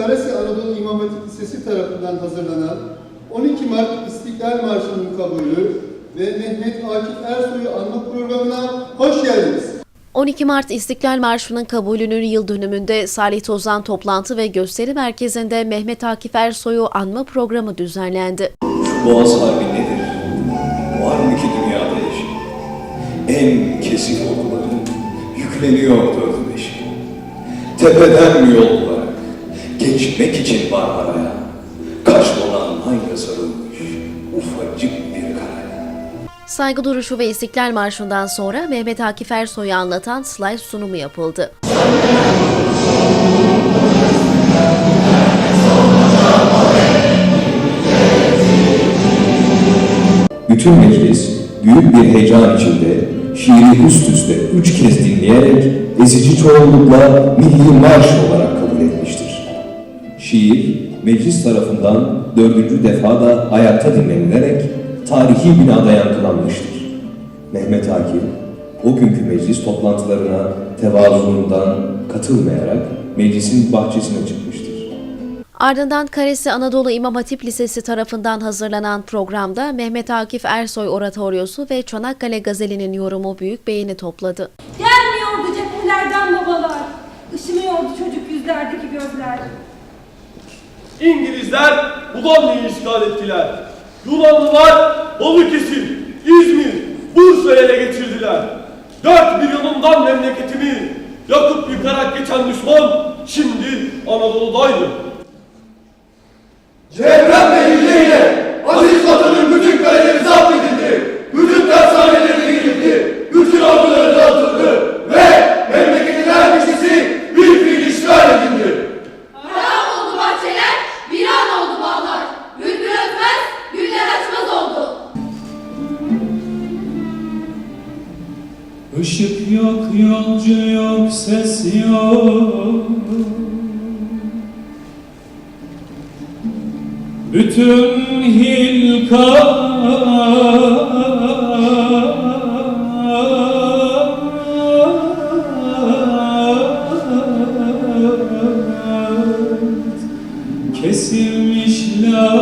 Karasi Anadolu İmam Hatip Lisesi tarafından hazırlanan 12 Mart İstiklal Marşı'nın kabulü ve Mehmet Akif Ersoy'u anma programına hoş geldiniz. 12 Mart İstiklal Marşı'nın kabulünün yıl dönümünde Salih Tozan toplantı ve gösteri merkezinde Mehmet Akif Ersoy'u anma programı düzenlendi. Boğaz Harbi nedir? Var mı ki dünyada eşi? En kesif okuları yükleniyor dördü beşi. Tepeden mi yollara? Geçmek için Marmara'ya. Kaş dolan hayra sarılmış ufacık bir karaya. Saygı duruşu ve İstiklal Marşı'ndan sonra Mehmet Akif Ersoy'u anlatan slide sunumu yapıldı. Bütün meclis büyük bir heyecan içinde şiiri üst üste üç kez dinleyerek ezici çoğunlukla milli marş olarak. Şiir meclis tarafından dördüncü defa da ayakta dinlenilerek tarihi binada yankılanmıştır. Mehmet Akif o günkü meclis toplantılarına tevazuundan katılmayarak meclisin bahçesine çıkmıştır. Ardından Karesi Anadolu İmam Hatip Lisesi tarafından hazırlanan programda Mehmet Akif Ersoy oratoryosu ve Çanakkale Gazeli'nin yorumu büyük beğeni topladı. Gelmiyordu cephelerden babalar. Işımıyordu çocuk yüzlerdeki gözler. İngilizler Bulanlı'yı işgal ettiler. Yunanlılar Balıkesir, İzmir, Bursa'yı ele geçirdiler. Dört bir yanından memleketimi yakıp yıkarak geçen düşman şimdi Anadolu'daydı. Cehrem Işık yok, yolcu yok, ses yok. Bütün hilkalar kesilmişler